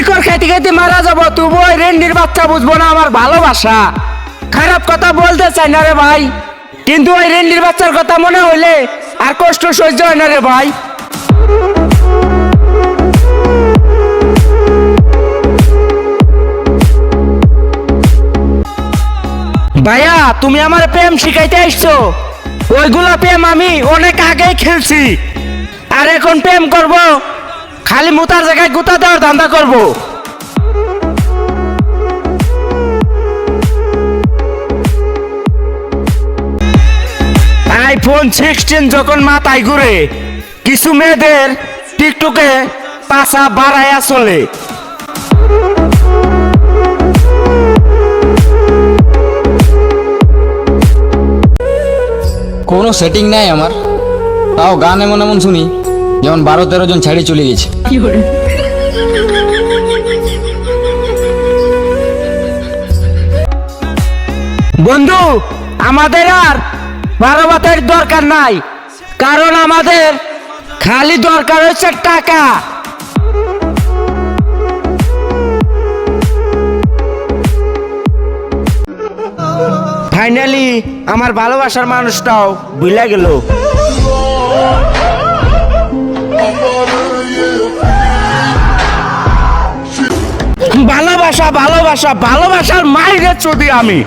শিকড় খাইতে খাইতে মারা যাব, তবু ওই রেন্ডির বাচ্চা বুঝব না আমার ভালোবাসা। খারাপ কথা বলতে চাই না রে ভাই, কিন্তু ওই রেন্ডির বাচ্চার কথা মনে হইলে আর কষ্ট সহ্য হয় না রে ভাই। ভাইয়া, তুমি আমার প্রেম শিখাইতে আসছো। ওইগুলা প্রেম আমি অনেক আগেই খেলছি। আর এখন প্রেম করব খালি মুতার জায়গায় গুতা দেওয়ার ধান্দা করব। আইফোন সিক্সটিন যখন মাথায় ঘুরে, কিছু মেয়েদের টিকটকে পাশা বাড়াইয়া চলে। কোনো সেটিং নাই আমার। তাও গান এমন এমন শুনি। যেমন বারো তেরো জন ছেড়ে চলে গেছে। বন্ধু, আমাদের আর বারো বাতের দরকার নাই, কারণ আমাদের খালি দরকার হচ্ছে টাকা। ফাইনালি আমার ভালোবাসার মানুষটাও ভুলে গেল। ভালোবাসা ভালোবাসা, ভালোবাসার মাইরে চদি আমি।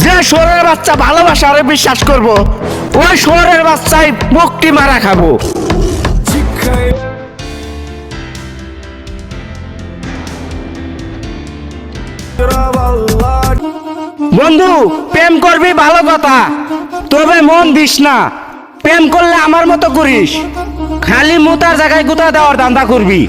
যে শহরের বাচ্চা ভালোবাসারে বিশ্বাস করব, ওই শহরের বাচ্চাই মুক্তি মারা খাব। বন্ধু, প্রেম করবি ভালো কথা, তবে মন দিস না। প্রেম করলে আমার মতো করিস। খালি মুতার জায়গায় গুতা দেওয়ার ধান্দা করবি.